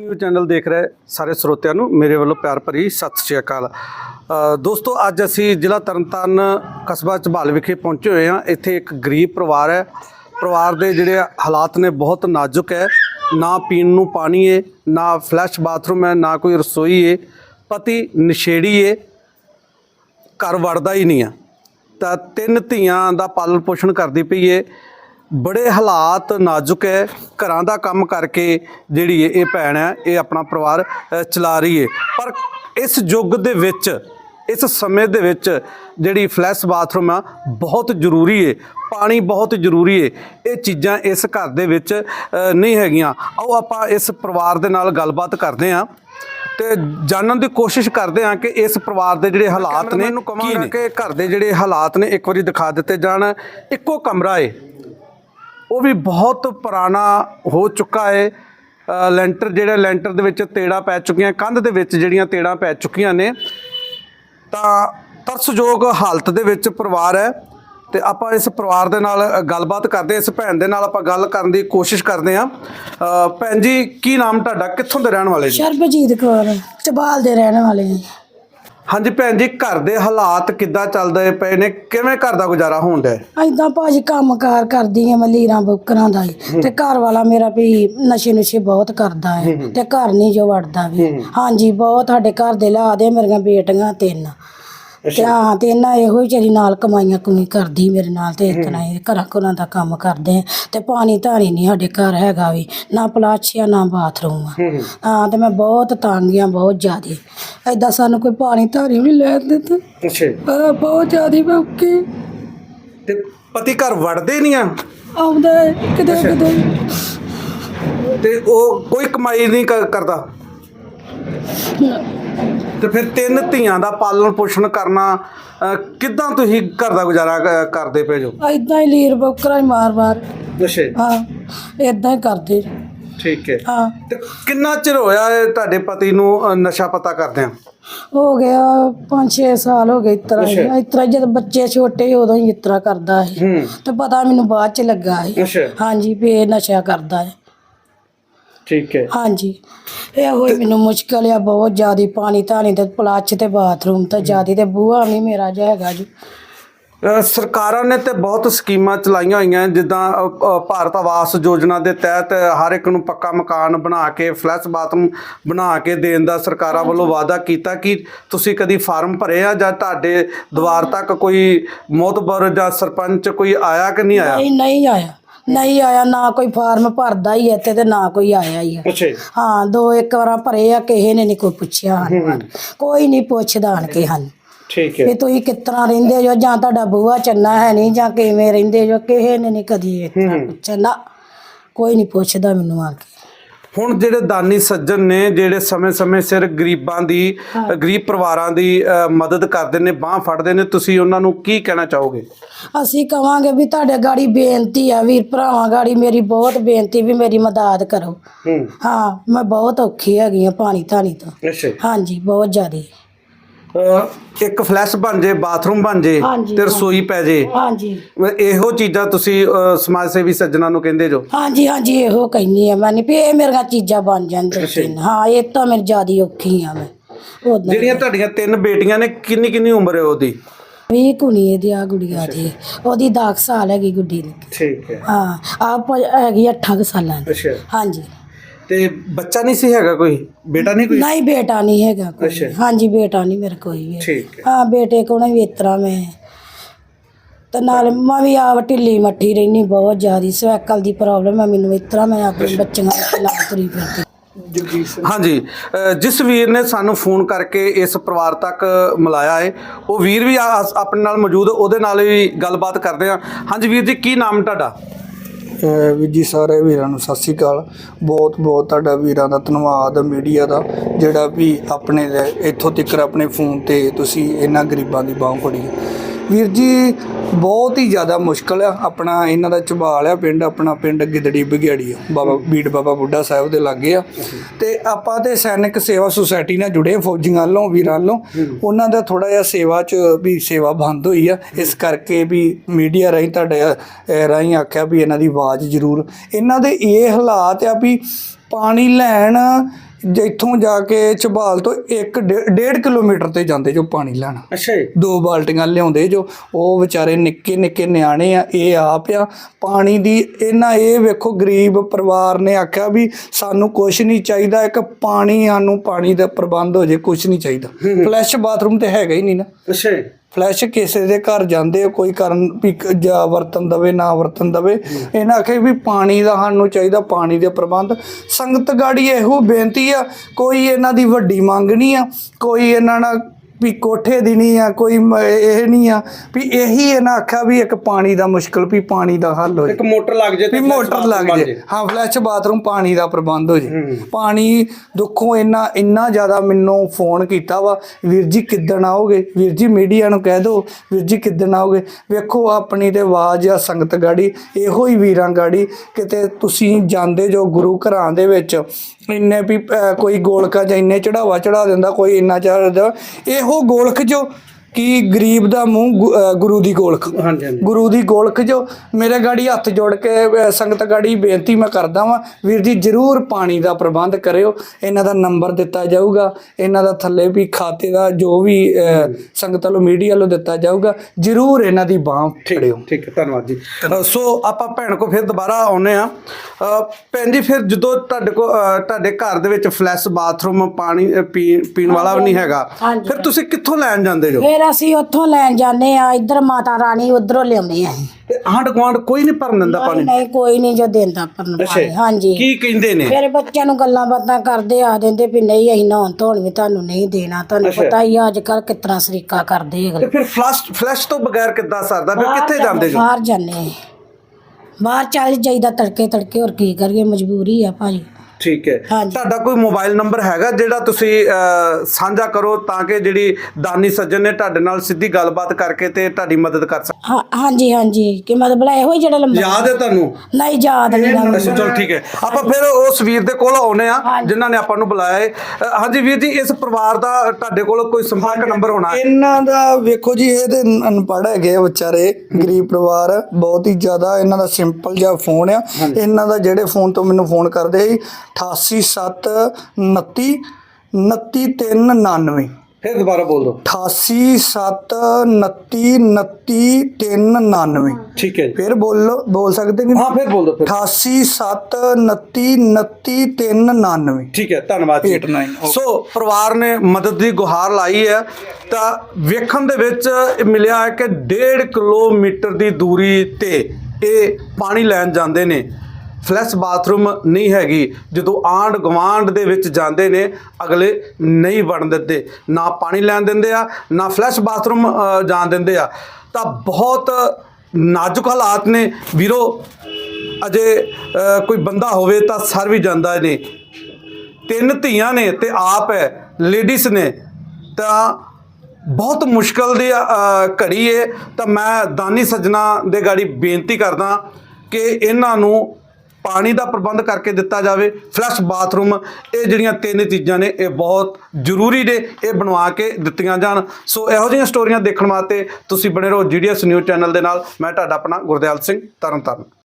News channel ਦੇਖ ਰਹੇ ਸਾਰੇ ਸਰੋਤਿਆਂ ਨੂੰ, ਮੇਰੇ ਵੱਲੋਂ ਪਿਆਰ ਭਰੀ ਸਤਿ ਸ਼੍ਰੀ ਅਕਾਲ। ਦੋਸਤੋ, ਅੱਜ ਅਸੀਂ ਜ਼ਿਲ੍ਹਾ ਤਰਨਤਾਰਨ ਕਸਬਾ ਝਬਾਲ ਵਿਖੇ ਪਹੁੰਚੇ ਹੋਏ ਹਾਂ। ਇੱਥੇ ਇੱਕ ਗਰੀਬ ਪਰਿਵਾਰ ਹੈ। ਪਰਿਵਾਰ ਦੇ ਜਿਹੜੇ ਹਾਲਾਤ ਨੇ ਬਹੁਤ ਨਾਜ਼ੁਕ ਹੈ। ਨਾ ਪੀਣ ਨੂੰ ਪਾਣੀ ਹੈ ਨਾ ਫਲੈਸ਼ ਬਾਥਰੂਮ ਹੈ, ਨਾ ਕੋਈ ਰਸੋਈ ਹੈ ਪਤੀ ਨਸ਼ੇੜੀ ਹੈ ਘਰ ਵੜਦਾ ਹੀ ਨਹੀਂ ਆ। ਤਾਂ ਤਿੰਨ ਧੀਆਂ ਦਾ ਪਾਲਣ ਪੋਸ਼ਣ ਕਰਦੀ ਪਈ ਏ। ਬੜੇ ਹਾਲਾਤ ਨਾਜ਼ੁਕ ਹੈ। ਘਰਾਂ ਦਾ ਕੰਮ ਕਰਕੇ ਜਿਹੜੀ ਇਹ ਇਹ ਭੈਣ ਹੈ ਇਹ ਆਪਣਾ ਪਰਿਵਾਰ ਚਲਾ ਰਹੀ ਏ ਪਰ ਇਸ ਯੁੱਗ ਦੇ ਵਿੱਚ ਇਸ ਸਮੇਂ ਦੇ ਵਿੱਚ ਜਿਹੜੀ ਫਲੈਸ਼ ਬਾਥਰੂਮ ਆ ਬਹੁਤ ਜ਼ਰੂਰੀ ਏ ਪਾਣੀ ਬਹੁਤ ਜ਼ਰੂਰੀ ਏ ਇਹ ਚੀਜ਼ਾਂ ਇਸ ਘਰ ਦੇ ਵਿੱਚ ਨਹੀਂ ਹੈਗੀਆਂ। ਆਓ ਆਪਾਂ ਇਸ ਪਰਿਵਾਰ ਦੇ ਨਾਲ ਗੱਲਬਾਤ ਕਰਦੇ ਹਾਂ ਤੇ ਜਾਣਨ ਦੀ ਕੋਸ਼ਿਸ਼ ਕਰਦੇ ਹਾਂ ਕਿ ਇਸ ਪਰਿਵਾਰ ਦੇ ਜਿਹੜੇ ਹਾਲਾਤ ਨੇ ਕੀ ਨੇ? ਕਿ ਘਰ ਦੇ ਜਿਹੜੇ ਹਾਲਾਤ ਨੇ ਇੱਕ ਵਾਰੀ ਦਿਖਾ ਦਿੱਤੇ ਜਾਣ। ਇੱਕੋ ਕਮਰਾ ਏ। ਉਹ ਵੀ ਬਹੁਤ ਪੁਰਾਣਾ ਹੋ ਚੁੱਕਾ ਹੈ ਲੈਂਟਰ ਜਿਹੜੇ ਲੈਂਟਰ ਦੇ ਵਿੱਚ ਤੇੜਾ ਪੈ ਚੁੱਕੀਆਂ, ਕੰਧ ਦੇ ਵਿੱਚ ਜਿਹੜੀਆਂ ਤੇੜਾਂ ਪੈ ਚੁੱਕੀਆਂ ਨੇ, ਤਾਂ ਤਰਸਯੋਗ ਹਾਲਤ ਦੇ ਵਿੱਚ ਪਰਿਵਾਰ ਹੈ। ਤੇ ਆਪਾਂ ਇਸ ਪਰਿਵਾਰ ਦੇ ਨਾਲ ਗੱਲਬਾਤ ਕਰਦੇ ਹਾਂ, ਇਸ ਭੈਣ ਦੇ ਨਾਲ ਆਪਾਂ ਗੱਲ ਕਰਨ ਦੀ ਕੋਸ਼ਿਸ਼ ਕਰਦੇ ਹਾਂ। ਭੈਣ ਜੀ, ਕੀ ਨਾਮ ਤੁਹਾਡਾ? ਕਿੱਥੋਂ ਦੇ ਰਹਿਣ ਵਾਲੇ ਜੀ? ਸ਼ਰਬਜੀਤ ਕੌਰ, ਚਬਾਲ ਦੇ ਰਹਿਣ ਵਾਲੇ ਜੀ ਹਾਂਜੀ ਭੈਣ ਜੀ ਘਰ ਦੇ ਹਾਲਾਤ ਕਿੱਦਾਂ ਚੱਲਦੇ ਪਏ ਨੇ? ਕਿਵੇਂ ਘਰ ਦਾ ਗੁਜ਼ਾਰਾ ਹੋਣ ਡਿਆ? ਏਦਾਂ ਭਾਜੀ ਕੰਮਕਾਰ ਕਰਦੀ ਆ ਮੈਂ ਲੀਰਾਂ ਬੁੱਕਰਾਂ ਦਾ ਤੇ ਘਰ ਵਾਲਾ ਮੇਰਾ ਵੀ ਨਸ਼ੇ ਨੁਸ਼ੇ ਬਹੁਤ ਕਰਦਾ ਹੈ ਤੇ ਘਰ ਨਹੀਂ ਜੋ ਵੜਦਾ ਵੀ। ਹਾਂਜੀ ਬਹੁਤ ਸਾਡੇ ਘਰ ਦੇ ਲਾ ਦੇ ਮੇਰੀਆਂ ਬੇਟੀਆਂ ਤਿੰਨ। ਤੇ ਹਾਂ ਤੇ ਇਹਨਾਂ ਇਹੋ ਹੀ ਚਰੀ ਨਾਲ ਕਮਾਈਆਂ ਕੁਮੀ ਕਰਦੀ ਮੇਰੇ ਨਾਲ ਤੇ ਇੱਕ ਨਾ ਇਹ ਘਰਾਂ ਘਰਾਂ ਦਾ ਕੰਮ ਕਰਦੇ ਆ। ਤੇ ਪਾਣੀ ਧਾਰੀ ਨਹੀਂ ਸਾਡੇ ਘਰ ਹੈਗਾ ਵੀ ਨਾ ਪਲਾਛਿਆ ਨਾ ਬਾਥਰੂਮ। ਆ ਹਾਂ ਤੇ ਮੈਂ ਬਹੁਤ ਤੰਗ ਆ ਬਹੁਤ ਜ਼ਿਆਦੇ। ਏਦਾਂ ਸਾਨੂੰ ਕੋਈ ਪਾਣੀ ਧਾਰੀ ਵੀ ਲੈ ਦਿੰਦਾ। ਅੱਛਾ। ਪਰ ਬਹੁਤ ਜ਼ਿਆਦੀ ਭੁੱਖੀ ਤੇ ਪਤੀ ਘਰ ਵੜਦੇ ਨਹੀਂ ਆ? ਆਉਂਦਾ ਹੈ ਕਿਤੇ ਕਿਤੇ। ਤੇ ਉਹ ਕੋਈ ਕਮਾਈ ਨਹੀਂ ਕਰ- ਕਰਦਾ? ਤੇ ਫਿਰ ਤਿੰਨ ਧੀਆਂ ਦਾ ਪਾਲਣ ਪੋਸ਼ਣ ਕਰਨਾ ਕਿੱਦਾਂ ਤੁਸੀਂ ਘਰ ਦਾ ਗੁਜ਼ਾਰਾ ਕ- ਕਰਦੇ ਪਏ ਜੋ? ਏਦਾਂ ਹੀ ਲੀਰ ਬੱਕਰਾ ਹੀ ਮਾਰ ਮਾਰ। ਅੱਛਾ ਹਾਂ ਹੀ ਕਰਦੇ। ਠੀਕ ਹੈ। ਹਾਂ। ਤੇ ਕਿੰਨਾ ਚਿਰ ਹੋਇਆ ਤੁਹਾਡੇ ਪਤੀ ਨੂੰ ਅ, ਨਸ਼ਾ ਪਤਾ ਕਰਦਿਆਂ? ਹੋ ਗਿਆ 5-6 ਸਾਲ ਹੋ ਗਏ ਇਤਰਾ ਅੱਛਾ। ਇਤਰਾ ਜਦ ਬੱਚੇ ਛੋਟੇ ਸੀ ਉਦੋਂ ਹੀ ਇਤਰਾ ਕਰਦਾ ਸੀ। ਹੂੰ। ਤੇ ਪਤਾ ਮੈਨੂੰ ਬਾਅਦ ਚ ਲੱਗਾ ਸੀ। ਅੱਛਾ। ਹਾਂਜੀ ਵੀ ਇਹ ਨਸ਼ਾ ਕਰਦਾ ਹੈ। ਠੀਕ ਹੈ। ਹਾਂਜੀ। ਇਹ ਹੋਈ ਮੈਨੂੰ ਮੁਸ਼ਕਲ ਆ ਬਹੁਤ ਜ਼ਿਆਦੀ ਪਾਣੀ ਧਾਣੀ ਤੇ ਪਲਾਚ ਤੇ ਬਾਥਰੂਮ ਤੇ ਜ਼ਿਆਦੀ ਤੇ ਬੂਹਾ ਵੀ ਮੇਰਾ ਜਿਹਾ ਹੈਗਾ ਜੀ। ਅ, ਸਰਕਾਰਾਂ ਨੇ ਤੇ ਬਹੁਤ ਸਕੀਮਾਂ ਚਲਾਈਆਂ ਹੋਈਆਂ ਜਿੱਦਾਂ ਅ, ਅ, ਭਾਰਤ ਆਵਾਸ ਯੋਜਨਾ ਦੇ ਤਹਿਤ ਹਰ ਇੱਕ ਨੂੰ ਪੱਕਾ ਮਕਾਨ ਬਣਾ ਕੇ ਫਲੈਸ਼ ਬਾਥਰੂਮ ਬਣਾ ਕੇ ਦੇਣ ਦਾ ਸਰਕਾਰਾਂ ਵੱਲੋਂ ਵਾਅਦਾ ਕੀਤਾ ਕਿ ਤੁਸੀਂ ਕਦੀ ਫਾਰਮ ਭਰੇ ਆ ਜਾਂ ਤੁਹਾਡੇ ਦੁਆਰ ਤੱਕ ਕੋਈ ਮੋਤਬਰ ਜਾਂ ਸਰਪੰਚ ਕੋਈ ਆਇਆ ਕਿ ਨਹੀਂ ਆਇਆ? ਨਹੀਂ ਨਹੀਂ ਆਇਆ। ਨਹੀਂ ਆਇਆ ਨਾ ਕੋਈ ਫਾਰਮ ਭਰਦਾ ਹੀ ਇੱਥੇ ਤੇ ਨਾ ਕੋਈ ਆਇਆ ਹੀ ਅੱਛਾ ਹਾਂ ਦੋ ਇੱਕ ਵਾਰਾਂ ਭਰੇ ਆ ਕਿਸੇ ਨੇ ਨਹੀਂ ਕੋਈ ਪੁੱਛਿਆ ਕੋਈ ਨਹੀਂ ਪੁੱਛਦਾ ਆਣ ਕੇ ਹਨ। ਠੀਕ ਵੀ ਤੁਸੀਂ ਕਿਸ ਤਰ੍ਹਾਂ ਰਹਿੰਦੇ ਜੋ ਜਾਂ ਤੁਹਾਡਾ ਬੂਹਾ ਚੰਨਾ ਹੈ ਨਹੀਂ ਜਾਂ ਕਿਵੇਂ ਰਹਿੰਦੇ ਜੋ ਕਿਸੇ ਨੇ ਨਹੀਂ ਕਦੀ ਪੁੱਛਿਆ। ਨਾ ਕੋਈ ਨਹੀਂ ਪੁੱਛਦਾ ਮੈਨੂੰ ਆ ਕੇ। ਹੁਣ ਜਿਹੜੇ ਦਾਨੀ ਸੱਜਣ ਨੇ ਜਿਹੜੇ ਸਮੇਂ-ਸਮੇਂ ਸਿਰ ਗਰੀਬਾਂ ਦੀ ਗਰੀਬ ਪਰਿਵਾਰਾਂ ਦੀ ਮਦਦ ਕਰਦੇ ਨੇ ਬਾਹ ਫੜਦੇ ਨੇ ਤੁਸੀਂ ਉਹਨਾਂ ਨੂੰ ਕੀ ਕਹਿਣਾ ਚਾਹੋਗੇ? ਅਸੀਂ ਕਵਾਂਗੇ ਵੀ ਤੁਹਾਡੇ ਗਾੜੀ ਬੇਨਤੀ ਆ ਵੀਰ ਭਰਾਵਾਂ ਗਾੜੀ ਮੇਰੀ ਬਹੁਤ ਬੇਨਤੀ ਵੀ ਮੇਰੀ ਮਦਦ ਕਰੋ। ਹੂੰ। ਮੈਂ ਬਹੁਤ ਔਖੀ ਹੈਗੀ ਆ ਪਾਣੀ ਧਾਣੀ ਤੋਂ। ਅੱਛਾ। ਹਾਂਜੀ ਬਹੁਤ ਜ਼ਿਆਦੀ। ਇੱਕ ਫਲੈਸ਼ ਬਣ ਜੇ ਬਾਥਰੂਮ ਬਣ ਜੇ ਹਾਂਜੀ, ਤੇ ਰਸੋਈ ਪੈ ਜੇ। ਹਾਂਜੀ। ਇਹੋ ਚੀਜ਼ਾਂ ਤੁਸੀਂ ਅਹ, ਸਮਾਜ ਸੇਵੀ ਸੱਜਣਾ ਨੂੰ ਕਹਿੰਦੇ ਜੋ? ਹਾਂਜੀ ਹਾਂਜੀ ਇਹੋ ਕਹਿੰਨੀ ਆ ਮੈਂ ਨੀ ਵੀ ਇਹ ਮੇਰੀਆਂ ਚੀਜ਼ਾਂ ਬਣ ਦੋ ਅੱਛਾ ਜੀ। ਤਿੰਨ। ਹਾਂ ਇਹ ਤਾਂ ਮੇਰੀ ਜ਼ਿਆਦੀ ਔਖੀ ਆ ਮੈਂ ਜਿਹੜੀਆਂ ਤੁਹਾਡੀਆਂ ਤਿੰਨ ਬੇਟੀਆਂ ਨੇ ਕਿੰਨੀ ਕਿੰਨੀ ਉਮਰ ਹੈ ਉਹਦੀ? ਵੀ ਕੁਣੀ ਇਹਦੀ ਆ ਗੁੜੀਆ ਦੀ। ਉਹਦੀ 10 ਸਾਲ ਹੈਗੀ ਗੁੱਡੀ ਦੀ। ਠੀਕ ਹੈ। ਹਾਂ ਆਪ ਹੈਗੀ 8 ਸਾਲਾਂ ਦੀ। ਅੱਛਾ। ਹਾਂਜੀ। ਤੇ ਬੱਚਾ ਨਹੀਂ ਸੀ ਹੈਗਾ ਕੋਈ? ਬੇਟਾ ਨਹੀਂ ਕੋਈ? ਨਹੀਂ ਬੇਟਾ ਨਹੀਂ ਹੈਗਾ ਕੋਈ। ਅੱਛਾ। ਹਾਂਜੀ ਬੇਟਾ ਨਹੀਂ ਮੇਰੇ ਕੋਈ ਵੀ। ਠੀਕ ਹੈ। ਹਾਂ ਬੇਟੇ ਕੋਲ ਵੀ ਇਸ ਤਰ੍ਹਾਂ ਮੈਂ ਤੇ ਨਾਲ ਮੈਂ ਵੀ ਆਪ ਢਿੱਲੀ ਮੱਠੀ ਰਹਿਨੀ ਬਹੁਤ ਜ਼ਿਆਦੀ। ਸਵੈਕਲ ਦੀ ਪ੍ਰੋਬਲਮ ਹੈ ਮੈਨੂੰ ਇਸ ਤਰ੍ਹਾਂ ਮੈਂ ਆਪਣੇ ਬੱਚਿਆਂ ਦੇ ਖਿਲਾਫ ਤੁਰੀ ਫਿਰਦੀ। ਹਾਂਜੀ ਅਹ, ਜਿਸ ਵੀਰ ਨੇ ਸਾਨੂੰ ਫੋਨ ਕਰਕੇ ਇਸ ਪਰਿਵਾਰ ਤੱਕ ਮਿਲਾਇਆ ਹੈ ਉਹ ਵੀਰ ਵੀ ਆ- ਆਪਣੇ ਨਾਲ ਮੌਜੂਦ ਉਹਦੇ ਨਾਲ ਵੀ ਗੱਲਬਾਤ ਕਰਦੇ ਆ ਹਾਂਜੀ ਵੀਰ ਜੀ ਕੀ ਨਾਮ ਤੁਹਾਡਾ? ਵੀਰ ਜੀ ਸਾਰੇ ਵੀਰਾਂ ਨੂੰ ਸਤਿ ਸ੍ਰੀ ਅਕਾਲ। ਬਹੁਤ ਬਹੁਤ ਤੁਹਾਡਾ ਵੀਰਾਂ ਦਾ ਧੰਨਵਾਦ, ਮੀਡੀਆ ਦਾ, ਜਿਹੜਾ ਵੀ ਆਪਣੇ ਇੱਥੋਂ ਤੱਕ ਆਪਣੇ ਫੋਨ ਤੇ ਤੁਸੀਂ ਇਹਨਾਂ ਗਰੀਬਾਂ ਦੀ ਬਾਹ ਫੜੀ। ਵੀਰ ਜੀ, ਬਹੁਤ ਹੀ ਜ਼ਿਆਦਾ ਮੁਸ਼ਕਲ ਆ ਆਪਣਾ, ਇਹਨਾਂ ਦਾ ਝਬਾਲ ਆ ਪਿੰਡ, ਆਪਣਾ ਪਿੰਡ ਗਿੱਦੜੀ ਬਗਿਆੜੀ ਆ, ਬਾਬਾ ਬੀੜ ਬਾਬਾ ਬੁੱਢਾ ਸਾਹਿਬ ਦੇ ਲਾਗੇ ਆ। ਤੇ ਆਪਾਂ ਤੇ ਸੈਨਿਕ ਸੇਵਾ ਸੁਸਾਇਟੀ ਨਾਲ ਜੁੜੇ ਫੌਜੀਆਂ ਵੱਲੋਂ, ਵੀਰਾਂ ਵੱਲੋਂ। ਉਹਨਾਂ ਦਾ ਥੋੜਾ ਜਿਹਾ ਸੇਵਾ ਚ ਵੀ ਸੇਵਾ ਬੰਦ ਹੋਈ ਆ। ਇਸ ਕਰਕੇ ਵੀ ਮੀਡੀਆ ਰਾਹੀਂ ਤੁਹਾਡੇ ਰਾਹੀਂ ਆਖਿਆ ਵੀ ਇਹਨਾਂ ਦੀ ਆਵਾਜ਼ ਜ਼ਰੂਰ। ਇਹਨਾਂ ਦੇ ਇਹ ਹਾਲਾਤ ਆ ਵੀ ਪਾਣੀ ਲੈਣ ਇੱਥੋਂ ਜਾ ਕੇ ਝਬਾਲ ਤੋਂ 1 1.5 ਕਿਲੋਮੀਟਰ ਤੇ ਜਾਂਦੇ ਜੋ ਪਾਣੀ ਲੈਣ। ਅੱਛਾ ਜੀ। ਦੋ ਬਾਲਟੀਆਂ ਲਿਆਉਂਦੇ ਜੋ ਉਹ ਵਿਚਾਰੇ ਨਿੱਕੇ ਨਿੱਕੇ ਨਿਆਣੇ ਆ ਇਹ ਆਪ ਆ। ਪਾਣੀ ਦੀ ਇਹਨਾਂ ਇਹ ਵੇਖੋ ਗਰੀਬ ਪਰਿਵਾਰ ਨੇ ਆਖਿਆ ਵੀ ਸਾਨੂੰ ਕੁਝ ਨਹੀਂ ਚਾਹੀਦਾ ਇੱਕ ਪਾਣੀ ਸਾਨੂੰ ਪਾਣੀ ਦਾ ਪ੍ਰਬੰਧ ਹੋ ਜੇ ਕੁਝ ਨਹੀਂ ਚਾਹੀਦਾ। ਫਲੈਸ਼ ਬਾਥਰੂਮ ਤੇ ਹੈਗਾ ਹੀ ਨਹੀਂ ਨਾ। ਅੱਛਾ ਫਲੈਸ਼ ਕਿਸੇ ਦੇ ਘਰ ਜਾਂਦੇ ਆ, ਕੋਈ ਕਰਨ ਵੀ ਜਾ ਜਾਂ ਵਰਤਨ ਦਵੇ ਨਾ ਵਰਤਨ ਦਵੇ ਇਹਨਾਂ ਆਖੇ ਵੀ ਪਾਣੀ ਦਾ ਸਾਨੂੰ ਚਾਹੀਦਾ ਪਾਣੀ ਦੇ ਪ੍ਰਬੰਧ। ਸੰਗਤ ਗਾੜੀ ਇਹੋ ਬੇਨਤੀ ਆ ਕੋਈ ਇਹਨਾਂ ਦੀ ਵੱਡੀ ਮੰਗ ਨਹੀਂ ਆ ਕੋਈ ਇਹਨਾਂ ਨਾਲ ਵੀ ਕੋਠੇ ਦੀ ਨਹੀਂ ਆ ਕੋਈ ਮ- ਇਹ ਨਹੀਂ ਆ ਵੀ ਇਹੀ ਇਹਨਾਂ ਆਖਿਆ ਵੀ ਇੱਕ ਪਾਣੀ ਦਾ ਮੁਸ਼ਕਲ ਵੀ ਪਾਣੀ ਦਾ ਹੱਲ ਹੋ ਜੇ ਇੱਕ ਮੋਟਰ ਲੱਗ ਜੇ ਵੀ ਮੋਟਰ ਲੱਗ ਜੇ। ਹਾਂ ਫਲੈਸ਼ ਬਾਥਰੂਮ ਪਾਣੀ ਦਾ ਪ੍ਰਬੰਧ ਹੋ ਜੇ। ਪਾਣੀ ਦੁੱਖੋਂ ਇੰਨਾ ਇੰਨਾ ਜ਼ਿਆਦਾ ਮੈਨੂੰ ਫੋਨ ਕੀਤਾ ਵਾ ਵੀਰ ਜੀ ਕਿੱਦਣ ਆਓਗੇ? ਵੀਰ ਜੀ ਮੀਡੀਆ ਨੂੰ ਕਹਿ ਦਿਓ ਵੀਰ ਜੀ ਕਿੱਦਣ ਆਓਗੇ? ਵੇਖੋ ਆਪਣੀ ਤੇ ਆਵਾਜ਼ ਆ ਸੰਗਤ ਗਾੜੀ ਇਹੋ ਹੀ ਵੀਰਾਂ ਗਾੜੀ ਕਿਤੇ ਤੁਸੀਂ ਜਾਂਦੇ ਜੋ ਗੁਰੂ ਘਰਾਂ ਦੇ ਵਿੱਚ ਇੰਨੇ ਵੀ ਅਹ, ਕੋਈ ਗੋਲਕਾਂ ਜਾਂ ਇੰਨੇ ਚੜਾਵਾ ਚੜਾ ਦਿੰਦਾ ਕੋਈ ਇੰਨਾ ਚੜਾ ਦਿੰਦਾ। ਇਹੋ ਗੋਲਕ ਜੋ ਕੀ ਗਰੀਬ ਦਾ ਮੂੰਹ ਗੁ- ਅਹ, ਗੁਰੂ ਦੀ ਗੋਲਕ ਹਾਂਜੀ ਹਾਂਜੀ। ਗੁਰੂ ਦੀ ਗੋਲਕ ਜੋ ਮੇਰੇ ਗਾੜੀ ਹੱਥ ਜੋੜ ਕੇ ਅਹ, ਸੰਗਤ ਗਾੜੀ ਬੇਨਤੀ ਮੈਂ ਕਰਦਾ ਵਾਂ ਵੀਰ ਜੀ ਜਰੂਰ ਪਾਣੀ ਦਾ ਪ੍ਰਬੰਧ ਕਰਿਓ। ਇਹਨਾਂ ਦਾ ਨੰਬਰ ਦਿੱਤਾ ਜਾਊਗਾ ਇਹਨਾਂ ਦਾ ਥੱਲੇ ਵੀ ਖਾਤੇ ਦਾ ਜੋ ਵੀ ਅਹ, ਸੰਗਤ ਵੱਲੋਂ ਮੀਡੀਆ ਵੱਲੋਂ ਦਿੱਤਾ ਜਾਊਗਾ ਜਰੂਰ ਇਹਨਾਂ ਦੀ ਬਾਹ ਫੜਿਓ। ਠੀਕ ਹੈ ਧੰਨਵਾਦ ਜੀ। ਅ, ਸੋ ਆਪਾਂ ਭੈਣ ਕੋ ਫਿਰ ਦੁਬਾਰਾ ਆਉਨੇ ਆ ਭੈਣ ਜੀ ਫਿਰ ਜਦੋਂ ਤੁਹਾਡੇ ਕੋ ਅ, ਤੁਹਾਡੇ ਘਰ ਦੇ ਵਿੱਚ ਫਲੈਸ਼ ਬਾਥਰੂਮ ਪਾਣੀ ਅ, ਪੀ- ਪੀਣ ਵਾਲਾ ਵੀ ਨਹੀਂ ਹੈਗਾ ਹਾਂਜੀ। ਫਿਰ ਤੁਸੀਂ ਕਿੱਥੋਂ ਲੈਣ ਜਾਂਦੇ ਜੋ? ਫਿਰ ਅਸੀਂ ਉੱਥੋਂ ਲੈਣ ਜਾਂਦੇ ਆ ਇੱਧਰ ਮਾਤਾ ਰਾਣੀ ਉਧਰੋਂ ਲਿਆਉਂਦੇ ਆ ਤੇ ਆਂਢ ਗੁਆਂਢ ਕੋਈ ਨਹੀਂ ਭਰਨ ਦਿੰਦਾ ਪਾਣੀ? ਨਹੀਂ ਕੋਈ ਨਹੀਂ ਜੋ ਦਿੰਦਾ ਪਰ ਪਾਣੀ ਹਾਂਜੀ। ਕੀ ਕਹਿੰਦੇ ਨੇ? ਫਿਰ ਬੱਚਿਆਂ ਨੂੰ ਗੱਲਾਂ ਬਾਤਾਂ ਕਰਦੇ ਆ ਦਿੰਦੇ ਵੀ ਨਹੀਂ ਅਸੀਂ ਨਹਾਉਣ ਧੋਣ ਵੀ ਤੁਹਾਨੂੰ ਨਹੀਂ ਦੇਣਾ ਤੁਹਾਨੂੰ ਅੱਛਾ। ਪਤਾ ਹੀ ਆ ਅੱਜ ਕੱਲ ਕਿਤਨਾ ਸਰੀਕਾ ਕਰਦੇ ਤੇ ਅਗਲੇ ਫਿਰ ਫਲੈਸ਼ ਫਲੈਸ਼ ਤੋਂ ਬਗੈਰ ਕਿੱਦਾਂ ਸਰਦਾ? ਫਿਰ ਕਿੱਥੇ ਜਾਂਦੇ ਜੋ? ਬਾਹਰ ਜਾਂਦੇ ਆ। ਬਾਹਰ ਚੱਲ ਜਾਈਦਾ ਤੜਕੇ ਤੜਕੇ ਹੋਰ ਕੀ ਕਰੀਏ ਮਜਬੂਰੀ ਆ ਭਾਜੀ। ਠੀਕ ਹੈ। ਹਾਂਜੀ। ਤੁਹਾਡਾ ਕੋਈ ਮੋਬਾਈਲ ਨੰਬਰ ਹੈਗਾ ਜਿਹੜਾ ਤੁਸੀਂ ਸਾਂਝਾ ਕਰੋ ਤਾਂ ਕਿ ਜਿਹੜੀ ਦਾਨੀ ਸੱਜਣ ਨੇ ਤੁਹਾਡੇ ਨਾਲ ਸਿੱਧੀ ਗੱਲਬਾਤ ਕਰਕੇ ਤੇ ਤੁਹਾਡੀ ਮਦਦ ਕਰ ਸਕ ਹਾਂ ਹਾਂਜੀ ਹਾਂਜੀ। ਕਿ ਮਤਲਬ ਇਹੋ ਹੀ ਜਿਹੜਾ ਲੰਬਾ ਯਾਦ ਹੈ ਤੁਹਾਨੂੰ? ਨਹੀਂ ਯਾਦ ਨਹੀਂ ਅੱਛਾ ਚਲੋ ਠੀਕ ਹੈ। ਆਪਾਂ ਫਿਰ ਉਸ ਵੀਰ ਦੇ ਕੋਲ ਆਉਨੇ ਆ ਹਾਂਜੀ। ਜਿਨ੍ਹਾਂ ਨੇ ਆਪਾਂ ਨੂੰ ਬੁਲਾਇਆ ਹੈ ਅ, ਹਾਂਜੀ ਵੀਰ ਜੀ ਇਸ ਪਰਿਵਾਰ ਦਾ ਤੁਹਾਡੇ ਕੋਲ ਕੋਈ ਸੰਪਰਕ ਨੰਬਰ ਹੋਣਾ ਹੈ? ਇਹਨਾਂ ਦਾ ਵੇਖੋ ਜੀ ਇਹ ਤੇ ਅਨਪੜ੍ਹ ਹੈਗੇ ਆ ਵਿਚਾਰੇ। ਗਰੀਬ ਪਰਿਵਾਰ ਆ, ਬਹੁਤ ਹੀ ਜ਼ਿਆਦਾ ਇਹਨਾਂ ਦਾ ਸਿੰਪਲ ਜਿਹਾ ਫੋਨ ਆ। ਇਹਨਾਂ ਦਾ ਜਿਹੜੇ ਫੋਨ ਤੋਂ ਮੈਨੂੰ ਫੋਨ ਕਰਦੇ ਸੀ 88729 29399 ਫਿਰ ਦੁਬਾਰਾ ਬੋਲ ਦਿਓ। 88729 ਠੀਕ ਹੈ ਜੀ। ਫਿਰ ਬੋਲੋ ਬੋਲ ਸਕਦੇ ਕਿ ਹਾਂ ਫਿਰ ਬੋਲ ਦਿਓ ਫਿਰ। 88729 ਠੀਕ ਹੈ ਧੰਨਵਾਦ ਜੀ। 89 ਸੋ ਪਰਿਵਾਰ ਨੇ ਮਦਦ ਦੀ ਗੁਹਾਰ ਲਾਈ ਹੈ। ਤਾਂ ਵੇਖਣ ਦੇ ਵਿੱਚ ਮਿਲਿਆ ਹੈ ਕਿ 1.5 ਕਿਲੋਮੀਟਰ ਦੀ ਦੂਰੀ ਤੇ ਇਹ ਪਾਣੀ ਲੈਣ ਜਾਂਦੇ ਨੇ। ਫਲੈਸ਼ ਬਾਥਰੂਮ ਨਹੀਂ ਹੈਗੀ। ਜਦੋਂ ਆਂਡ ਗਵਾਂਡ ਦੇ ਵਿੱਚ ਜਾਂਦੇ ਨੇ, ਅਗਲੇ ਨਹੀਂ ਵੜਨ ਦਿੰਦੇ। ਨਾ ਪਾਣੀ ਲੈਣ ਦਿੰਦੇ ਆ, ਨਾ ਫਲੈਸ਼ ਬਾਥਰੂਮ ਜਾਣ ਦਿੰਦੇ ਆ। ਤਾਂ ਬਹੁਤ ਨਾਜ਼ੁਕ ਹਾਲਾਤ ਨੇ। ਵੀਰੋ, ਅਜੇ ਕੋਈ ਬੰਦਾ ਹੋਵੇ ਤਾਂ ਸਰ ਵੀ ਜਾਂਦਾ ਨੇ। ਤਿੰਨ ਧੀਆਂ ਨੇ ਤੇ ਆਪ ਹੈ, ਲੇਡੀਜ਼ ਨੇ। ਤਾਂ ਬਹੁਤ ਮੁਸ਼ਕਲ ਦੀ ਘੜੀ ਹੈ ਤਾਂ ਮੈਂ ਦਾਨੀ ਸੱਜਣਾ ਦੇ ਗਾੜੀ ਬੇਨਤੀ ਕਰਦਾ ਕਿ ਇਹਨਾਂ ਨੂੰ ਪਾਣੀ ਦਾ ਪ੍ਰਬੰਧ ਕਰਕੇ ਦਿੱਤਾ ਜਾਵੇ ਫਲੈਸ਼ ਬਾਥਰੂਮ ਇਹ ਜਿਹੜੀਆਂ ਤਿੰਨ ਚੀਜ਼ਾਂ ਨੇ, ਇਹ ਬਹੁਤ ਜ਼ਰੂਰੀ ਨੇ, ਇਹ ਬਣਵਾ ਕੇ ਦਿੱਤੀਆਂ ਜਾਣ। ਸੋ ਇਹੋ ਜਿਹੀਆਂ ਸਟੋਰੀਆਂ ਦੇਖਣ ਵਾਸਤੇ ਤੁਸੀਂ ਬਣੇ ਰਹੋ ਜੀਡੀਐਸ ਨਿਊਜ਼ ਚੈਨਲ ਦੇ ਨਾਲ। ਮੈਂ ਤੁਹਾਡਾ ਆਪਣਾ ਗੁਰਦਿਆਲ ਸਿੰਘ ਤਰਨਤਾਰਨ।